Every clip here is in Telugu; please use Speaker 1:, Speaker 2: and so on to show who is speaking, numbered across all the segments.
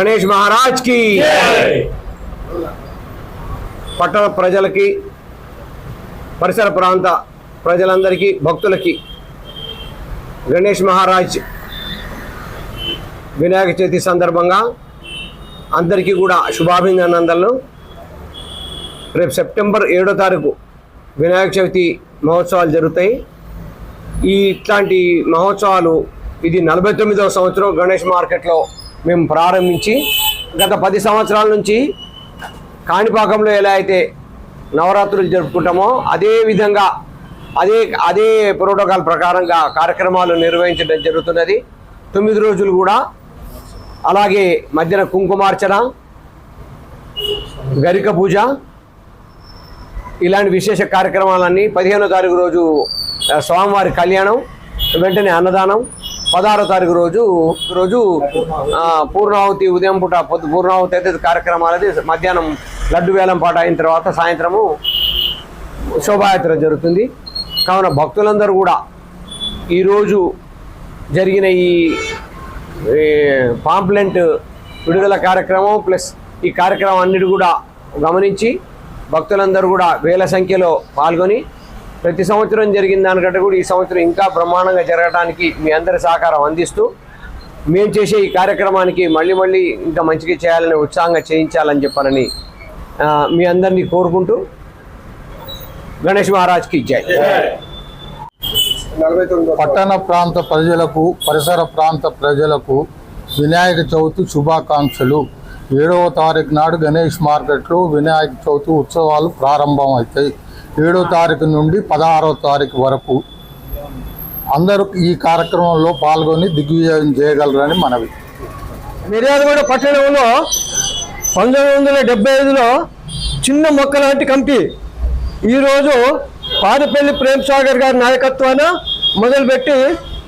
Speaker 1: గణేష్ మహారాజ్కి. పట్టణ ప్రజలకి పరిసర ప్రాంత ప్రజలందరికీ భక్తులకి గణేష్ మహారాజ్ వినాయక చవితి సందర్భంగా అందరికీ కూడా శుభాభినందనలు. రేపు సెప్టెంబర్ ఏడో తారీఖు వినాయక చవితి మహోత్సవాలు జరుగుతాయి. ఈ ఇట్లాంటి మహోత్సవాలు ఇది నలభై తొమ్మిదవ సంవత్సరం గణేష్ మార్కెట్లో మేము ప్రారంభించి గత పది సంవత్సరాల నుంచి కాణిపాకంలో ఎలా అయితే నవరాత్రులు జరుపుకుంటామో అదే విధంగా అదే అదే ప్రోటోకాల్ ప్రకారంగా కార్యక్రమాలు నిర్వహించడం జరుగుతున్నది. తొమ్మిది రోజులు కూడా అలాగే మధ్యన కుంకుమార్చన గరిక పూజ ఇలాంటి విశేష కార్యక్రమాలన్నీ పదిహేనో తారీఖు రోజు స్వామివారి కళ్యాణం వెంటనే అన్నదానం పదహారో తారీఖు రోజు రోజు పూర్ణావతి పూర్ణాహుతి ఉదయం పూట పొద్దు పూర్ణాహుతి అయితే కార్యక్రమాలది మధ్యాహ్నం లడ్డు వేలం పాట అయిన తర్వాత సాయంత్రము శోభాయాత్ర జరుగుతుంది. కావున భక్తులందరూ కూడా ఈరోజు జరిగిన ఈ ఈ పాంప్లెంట్ విడుదల కార్యక్రమం ప్లస్ ఈ కార్యక్రమం అన్నిటి కూడా గమనించి భక్తులందరూ కూడా వేల సంఖ్యలో పాల్గొని ప్రతి సంవత్సరం జరిగిన దానికంటే కూడా ఈ సంవత్సరం ఇంకా బ్రహ్మాండంగా జరగడానికి మీ అందరి సహకారం అందిస్తూ మేము చేసే ఈ కార్యక్రమానికి మళ్ళీ మళ్ళీ ఇంకా మంచిగా చేయాలని ఉత్సాహంగా చేయించాలని చెప్పాలని మీ అందరినీ కోరుకుంటూ గణేష్ మహారాజ్కి జై.
Speaker 2: పట్టణ ప్రాంత ప్రజలకు పరిసర ప్రాంత ప్రజలకు వినాయక చవితి శుభాకాంక్షలు. ఏడవ తారీఖు నాడు గణేష్ మార్కెట్లో వినాయక చవితి ఉత్సవాలు ప్రారంభమవుతాయి. ఏడో తారీఖు నుండి పదహారవ తారీఖు వరకు అందరూ ఈ కార్యక్రమంలో పాల్గొని దిగ్విజయం చేయగలరని మనవి.
Speaker 3: మిర్యాదగూడ పట్టణంలో పంతొమ్మిది వందల డెబ్బై ఐదులో చిన్న మొక్క లాంటి కమిటీ ఈరోజు పాదపల్లి ప్రేమ్ సాగర్ గారి నాయకత్వాన మొదలుపెట్టి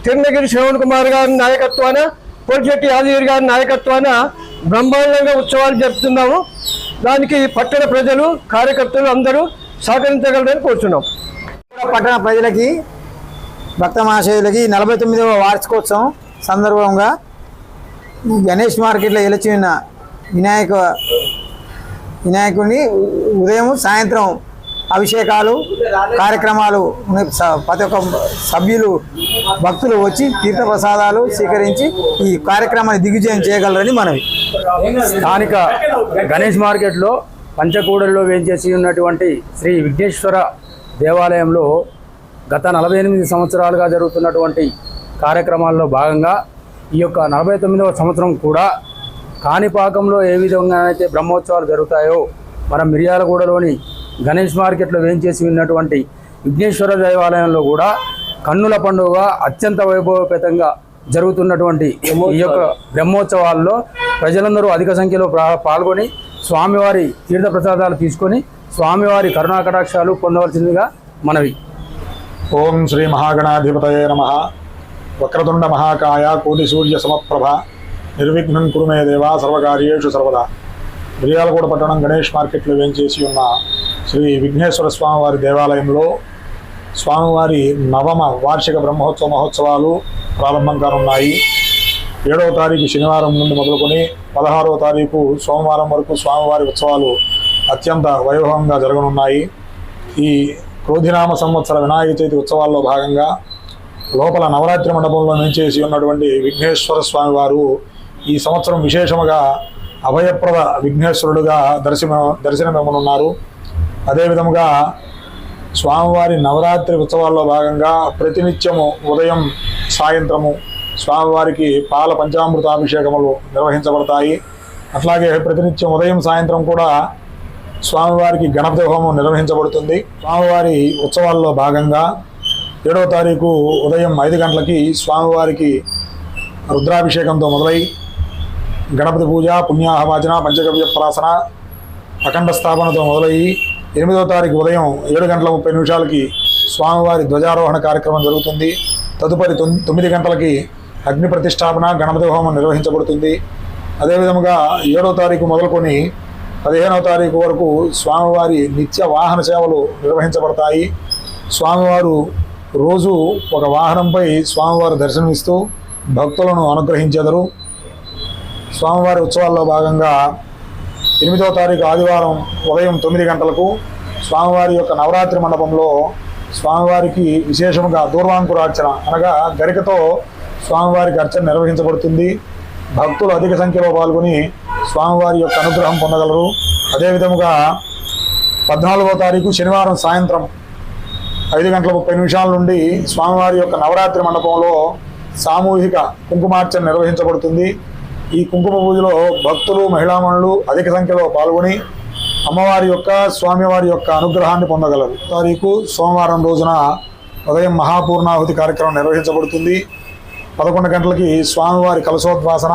Speaker 3: తిరునగిరి శ్రవణ్ కుమార్ గారి నాయకత్వాన పొలిశెట్టి యాదగిరి గారి నాయకత్వాన బ్రహ్మాండంగా ఉత్సవాలు జరుపుతున్నాము. దానికి పట్టణ ప్రజలు కార్యకర్తలు అందరూ సహకరించగలరని కోరుతున్నాం
Speaker 4: పట్టణ ప్రజలకి భక్త మహాశయులకి నలభై తొమ్మిదవ వార్షికోత్సవం సందర్భంగా ఈ గణేష్ మార్కెట్లో ఎలచిన వినాయక వినాయకుడిని ఉదయం సాయంత్రం అభిషేకాలు కార్యక్రమాలు ప్రతి ఒక్క సభ్యులు భక్తులు వచ్చి తీర్థప్రసాదాలు స్వీకరించి ఈ కార్యక్రమాన్ని దిగ్విజయం చేయగలరని మనవి.
Speaker 5: స్థానిక గణేష్ మార్కెట్లో పంచకూడల్లో వేంచేసి ఉన్నటువంటి శ్రీ విఘ్నేశ్వర దేవాలయంలో గత నలభై ఎనిమిది సంవత్సరాలుగా జరుగుతున్నటువంటి కార్యక్రమాల్లో భాగంగా ఈ యొక్క నలభై తొమ్మిదవ సంవత్సరం కూడా కాణిపాకంలో ఏ విధంగా అయితే బ్రహ్మోత్సవాలు జరుగుతాయో మన మిర్యాలగూడలోని గణేష్ మార్కెట్లో వేంచేసి ఉన్నటువంటి విఘ్నేశ్వర దేవాలయంలో కూడా కన్నుల పండుగ అత్యంత వైభవపేతంగా జరుగుతున్నటువంటి ఈ యొక్క బ్రహ్మోత్సవాల్లో ప్రజలందరూ అధిక సంఖ్యలో పాల్గొని స్వామివారి తీర్థప్రసాదాలు తీసుకొని స్వామివారి కరుణాకటాక్షాలు పొందవలసిందిగా మనవి.
Speaker 6: ఓం శ్రీ మహాగణాధిపతయే నమ. వక్రతుండ మహాకాయ కోటి సూర్య సమప్రభ. నిర్విఘ్నం కురుమే దేవా సర్వకార్యేషు సర్వదా. మిర్యాలగూడ పట్టణం గణేష్ మార్కెట్లో వేంచేసి ఉన్న శ్రీ విఘ్నేశ్వర స్వామివారి దేవాలయంలో స్వామివారి నవమ వార్షిక బ్రహ్మోత్సవ మహోత్సవాలు ప్రారంభం కానున్నాయి. ఏడవ తారీఖు శనివారం నుండి మొదలుకొని పదహారవ తారీఖు సోమవారం వరకు స్వామివారి ఉత్సవాలు అత్యంత వైభవంగా జరగనున్నాయి. ఈ క్రోధినామ సంవత్సర వినాయక చవితి ఉత్సవాల్లో భాగంగా లోపల నవరాత్రి మండపంలో నించేసి ఉన్నటువంటి విఘ్నేశ్వర స్వామివారు ఈ సంవత్సరం విశేషముగా అభయప్రద విఘ్నేశ్వరుడుగా దర్శన దర్శనమివ్వనున్నారు. అదేవిధముగా స్వామివారి నవరాత్రి ఉత్సవాల్లో భాగంగా ప్రతినిత్యము ఉదయం సాయంత్రము స్వామివారికి పాల పంచామృతాభిషేకములు నిర్వహించబడతాయి. అట్లాగే ప్రతినిత్యం ఉదయం సాయంత్రం కూడా స్వామివారికి గణపతి హోమం నిర్వహించబడుతుంది. స్వామివారి ఉత్సవాల్లో భాగంగా ఏడవ తారీఖు ఉదయం ఐదు గంటలకి స్వామివారికి రుద్రాభిషేకంతో మొదలై గణపతి పూజ పుణ్యాహవాచన పంచగవ్య ప్రాసన అఖండ స్థాపనతో మొదలయ్యి ఎనిమిదవ తారీఖు ఉదయం ఏడు గంటల ముప్పై నిమిషాలకి స్వామివారి ధ్వజారోహణ కార్యక్రమం జరుగుతుంది. తదుపరి తొమ్మిది గంటలకి అగ్ని ప్రతిష్టాపన గణపతి హోమం నిర్వహించబడుతుంది. అదేవిధముగా ఏడవ తారీఖు మొదలుకొని పదిహేనవ తారీఖు వరకు స్వామివారి నిత్య వాహన సేవలు నిర్వహించబడతాయి. స్వామివారు రోజు ఒక వాహనంపై స్వామివారు దర్శనమిస్తూ భక్తులను అనుగ్రహించెదరు. స్వామివారి ఉత్సవాల్లో భాగంగా ఎనిమిదవ తారీఖు ఆదివారం ఉదయం తొమ్మిది గంటలకు స్వామివారి యొక్క నవరాత్రి మండపంలో స్వామివారికి విశేషముగా దూర్వాంకురార్చన అనగా గరికతో స్వామివారికి అర్చన నిర్వహించబడుతుంది. భక్తులు అధిక సంఖ్యలో పాల్గొని స్వామివారి యొక్క అనుగ్రహం పొందగలరు. అదేవిధముగా పద్నాలుగో తారీఖు శనివారం సాయంత్రం ఐదు గంటల ముప్పై నిమిషాల నుండి స్వామివారి యొక్క నవరాత్రి మండపంలో సామూహిక కుంకుమార్చన నిర్వహించబడుతుంది. ఈ కుంకుమ పూజలో భక్తులు మహిళామణులు అధిక సంఖ్యలో పాల్గొని అమ్మవారి యొక్క స్వామివారి యొక్క అనుగ్రహాన్ని పొందగలరు. తారీఖు సోమవారం రోజున ఉదయం మహాపూర్ణాహుతి కార్యక్రమం నిర్వహించబడుతుంది. పదకొండు గంటలకి స్వామివారి కలశోద్వాసన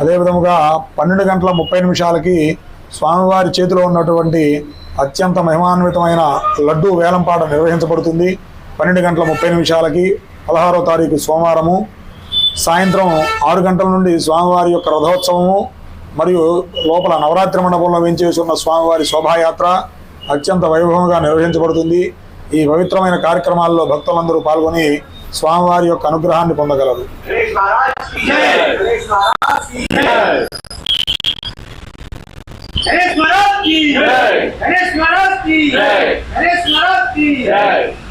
Speaker 6: అదేవిధముగా పన్నెండు గంటల ముప్పై నిమిషాలకి స్వామివారి చేతిలో ఉన్నటువంటి అత్యంత మహిమాన్వితమైన లడ్డు వేలంపాట నిర్వహించబడుతుంది. పన్నెండు గంటల ముప్పై నిమిషాలకి పదహారో తారీఖు సోమవారము. సాయంత్రం ఆరు గంటల నుండి స్వామివారి యొక్క రథోత్సవము. మరియు లోపల నవరాత్రి మండపంలో వేంచేసి ఉన్న స్వామివారి శోభాయాత్ర అత్యంత వైభవంగా నిర్వహించబడుతుంది. ఈ పవిత్రమైన కార్యక్రమాల్లో భక్తులందరూ పాల్గొని స్వామివారి యొక్క అనుగ్రహాన్ని
Speaker 7: పొందగలదు Hey!